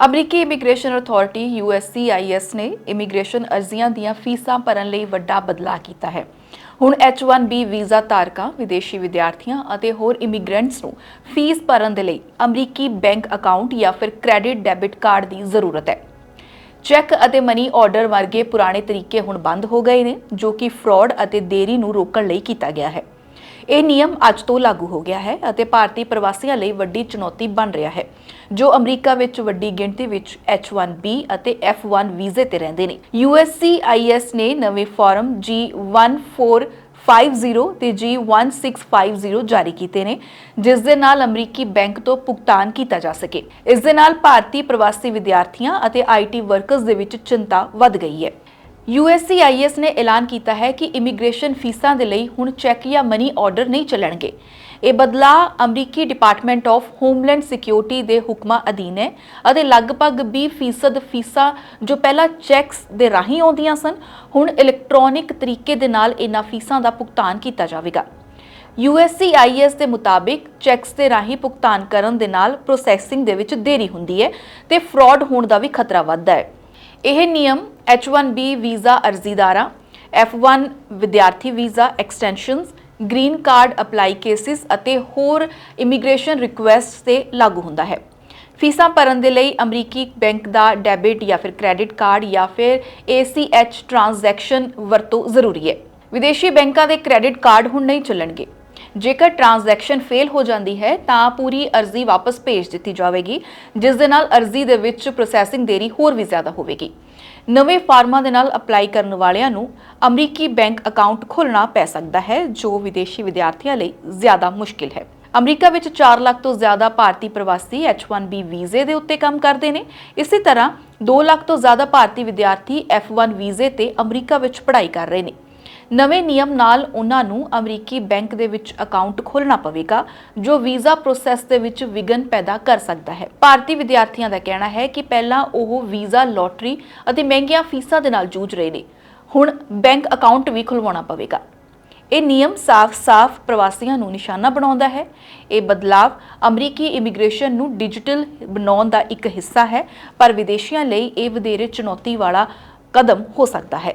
ਅਮਰੀਕੀ immigration authority USCIS ਨੇ immigration ਅਰਜ਼ੀਆਂ ਦੀਆਂ ਫੀਸਾਂ ਭਰਨ ਲਈ ਵੱਡਾ ਬਦਲਾਅ ਕੀਤਾ ਹੈ। ਹੁਣ H1B ਵੀਜ਼ਾ ਧਾਰਕਾਂ, ਵਿਦੇਸ਼ੀ ਵਿਦਿਆਰਥੀਆਂ ਅਤੇ ਹੋਰ ਇਮੀਗ੍ਰੈਂਟਸ ਨੂੰ ਫੀਸ ਭਰਨ ਦੇ ਲਈ ਅਮਰੀਕੀ ਬੈਂਕ ਅਕਾਊਂਟ ਜਾਂ ਫਿਰ ਕ੍ਰੈਡਿਟ ਡੈਬਿਟ ਕਾਰਡ ਦੀ ਜ਼ਰੂਰਤ ਹੈ। ਚੈੱਕ ਅਤੇ ਮਨੀ ਆਰਡਰ ਵਰਗੇ ਪੁਰਾਣੇ ਤਰੀਕੇ ਹੁਣ ਬੰਦ ਹੋ ਗਏ ਨੇ, ਜੋ ਕਿ ਫਰਾਡ ਅਤੇ ਦੇਰੀ ਨੂੰ ਰੋਕਣ ਲਈ ਕੀਤਾ ਗਿਆ ਹੈ। ਇਹ ਨਿਯਮ ਅੱਜ ਤੋਂ ਲਾਗੂ ਹੋ ਗਿਆ ਹੈ ਅਤੇ ਭਾਰਤੀ ਪ੍ਰਵਾਸੀਆਂ ਲਈ ਵੱਡੀ ਚੁਣੌਤੀ ਬਣ ਰਿਹਾ ਹੈ, ਜੋ ਅਮਰੀਕਾ ਵਿੱਚ ਵੱਡੀ ਗਿਣਤੀ ਵਿੱਚ H1B ਅਤੇ F1 ਵੀਜ਼ੇ ਤੇ ਰਹਿੰਦੇ ਨੇ। USCIS ਨੇ ਨਵੇਂ ਫਾਰਮ G1450 ਤੇ G1650 ਜਾਰੀ ਕੀਤੇ ਨੇ, ਜਿਸ ਦੇ ਨਾਲ ਅਮਰੀਕੀ ਬੈਂਕ ਤੋਂ ਭੁਗਤਾਨ ਕੀਤਾ ਜਾ ਸਕੇ। ਇਸ ਦੇ ਨਾਲ ਭਾਰਤੀ ਪ੍ਰਵਾਸੀ ਵਿਦਿਆਰਥੀਆਂ ਅਤੇ IT ਵਰਕਰਸ ਦੇ ਵਿੱਚ ਚਿੰਤਾ ਵੱਧ ਗਈ ਹੈ। USCIS ਨੇ ਐਲਾਨ ਕੀਤਾ ਹੈ ਕਿ ਇਮੀਗ੍ਰੇਸ਼ਨ ਫੀਸਾਂ ਦੇ ਲਈ ਹੁਣ ਚੈੱਕ ਜਾਂ ਮਨੀ ਆਰਡਰ ਨਹੀਂ ਚੱਲਣਗੇ। ਇਹ ਬਦਲਾਅ ਅਮਰੀਕੀ ਡਿਪਾਰਟਮੈਂਟ ਆਫ ਹੋਮਲੈਂਡ ਸਿਕਿਉਰਿਟੀ ਦੇ ਹੁਕਮਾਂ ਅਧੀਨ ਹੈ ਅਤੇ ਲਗਭਗ 20% ਫੀਸਾਂ ਜੋ ਪਹਿਲਾਂ ਚੈਕਸ ਦੇ ਰਾਹੀਂ ਆਉਂਦੀਆਂ ਸਨ, ਹੁਣ ਇਲੈਕਟ੍ਰੋਨਿਕ ਤਰੀਕੇ ਦੇ ਨਾਲ ਇਹਨਾਂ ਫੀਸਾਂ ਦਾ ਭੁਗਤਾਨ ਕੀਤਾ ਜਾਵੇਗਾ। USCIS ਦੇ ਮੁਤਾਬਿਕ ਚੈੱਕਸ ਦੇ ਰਾਹੀਂ ਭੁਗਤਾਨ ਕਰਨ ਦੇ ਨਾਲ ਪ੍ਰੋਸੈਸਿੰਗ ਦੇ ਵਿੱਚ ਦੇਰੀ ਹੁੰਦੀ ਹੈ ਤੇ ਫਰਾਡ ਹੋਣ ਦਾ ਵੀ ਖਤਰਾ ਵੱਧਦਾ ਹੈ। ਇਹ ਨਿਯਮ H1B ਵੀਜ਼ਾ ਅਰਜ਼ੀਦਾਰਾਂ F1 ਵਿਦਿਆਰਥੀ visa extensions green card apply cases ਅਤੇ ਹੋਰ ਇਮੀਗ੍ਰੇਸ਼ਨ ਰਿਕੁਐਸਟ ਤੇ ਲਾਗੂ ਹੁੰਦਾ ਹੈ। ਫੀਸਾਂ ਭਰਨ ਦੇ ਲਈ ਅਮਰੀਕੀ ਬੈਂਕ ਦਾ ਡੈਬਿਟ ਜਾਂ ਫਿਰ ਕ੍ਰੈਡਿਟ ਕਾਰਡ ਜਾਂ ਫਿਰ ACH ਟ੍ਰਾਂਜੈਕਸ਼ਨ ਵਰਤੋਂ ਜ਼ਰੂਰੀ ਹੈ। ਵਿਦੇਸ਼ੀ ਬੈਂਕਾਂ ਦੇ ਕ੍ਰੈਡਿਟ ਕਾਰਡ ਹੁਣ ਨਹੀਂ ਚੱਲਣਗੇ। ਜੇਕਰ ਟ੍ਰਾਂਜੈਕਸ਼ਨ ਫੇਲ ਹੋ ਜਾਂਦੀ ਹੈ, ਤਾਂ ਪੂਰੀ ਅਰਜ਼ੀ ਵਾਪਸ ਭੇਜ ਦਿੱਤੀ ਜਾਵੇਗੀ, ਜਿਸ ਦੇ ਨਾਲ ਅਰਜ਼ੀ ਦੇ ਵਿੱਚ ਪ੍ਰੋਸੈਸਿੰਗ ਦੇਰੀ ਹੋਰ ਵੀ ਜ਼ਿਆਦਾ ਹੋਵੇਗੀ। ਨਵੇਂ ਫਾਰਮਾਂ ਦੇ ਨਾਲ ਅਪਲਾਈ ਕਰਨ ਵਾਲਿਆਂ ਨੂੰ ਅਮਰੀਕੀ ਬੈਂਕ ਅਕਾਊਂਟ ਖੋਲ੍ਹਣਾ ਪੈ ਸਕਦਾ ਹੈ, ਜੋ ਵਿਦੇਸ਼ੀ ਵਿਦਿਆਰਥੀਆਂ ਲਈ ਜ਼ਿਆਦਾ ਮੁਸ਼ਕਿਲ ਹੈ। ਅਮਰੀਕਾ ਵਿੱਚ 4 ਲੱਖ ਤੋਂ ਜ਼ਿਆਦਾ ਭਾਰਤੀ ਪ੍ਰਵਾਸੀ H1B ਵੀਜ਼ੇ ਦੇ ਉੱਤੇ ਕੰਮ ਕਰਦੇ ਨੇ। ਇਸੇ ਤਰ੍ਹਾਂ 2 ਲੱਖ ਤੋਂ ਜ਼ਿਆਦਾ ਭਾਰਤੀ ਵਿਦਿਆਰਥੀ F1 ਵੀਜ਼ੇ ਤੇ ਅਮਰੀਕਾ ਵਿੱਚ ਪੜ੍ਹਾਈ ਕਰ ਰਹੇ ਨੇ। ਨਵੇਂ ਨਿਯਮ ਨਾਲ ਉਹਨਾਂ ਨੂੰ ਅਮਰੀਕੀ ਬੈਂਕ ਦੇ ਵਿੱਚ ਅਕਾਊਂਟ ਖੋਲ੍ਹਣਾ ਪਵੇਗਾ, ਜੋ ਵੀਜ਼ਾ ਪ੍ਰੋਸੈਸ ਦੇ ਵਿੱਚ ਵਿਘਨ ਪੈਦਾ ਕਰ ਸਕਦਾ ਹੈ। ਭਾਰਤੀ ਵਿਦਿਆਰਥੀਆਂ ਦਾ ਕਹਿਣਾ ਹੈ ਕਿ ਪਹਿਲਾਂ ਉਹ ਵੀਜ਼ਾ, ਲੋਟਰੀ ਅਤੇ ਮਹਿੰਗੀਆਂ ਫੀਸਾਂ ਦੇ ਨਾਲ ਜੂਝ ਰਹੇ ਨੇ। ਹੁਣ ਬੈਂਕ ਅਕਾਊਂਟ ਵੀ ਖੁਲਵਾਉਣਾ ਪਵੇਗਾ। ਇਹ ਨਿਯਮ ਸਾਫ਼-ਸਾਫ਼ ਪ੍ਰਵਾਸੀਆਂ ਨੂੰ ਨਿਸ਼ਾਨਾ ਬਣਾਉਂਦਾ ਹੈ। ਇਹ ਬਦਲਾਵ ਅਮਰੀਕੀ ਇਮੀਗ੍ਰੇਸ਼ਨ ਨੂੰ ਡਿਜੀਟਲ ਬਣਾਉਣ ਦਾ ਇੱਕ ਹਿੱਸਾ ਹੈ, ਪਰ ਵਿਦੇਸ਼ੀਆਂ ਲਈ ਇਹ ਵਧੇਰੇ ਚੁਣੌਤੀ ਵਾਲਾ ਕਦਮ ਹੋ ਸਕਦਾ ਹੈ।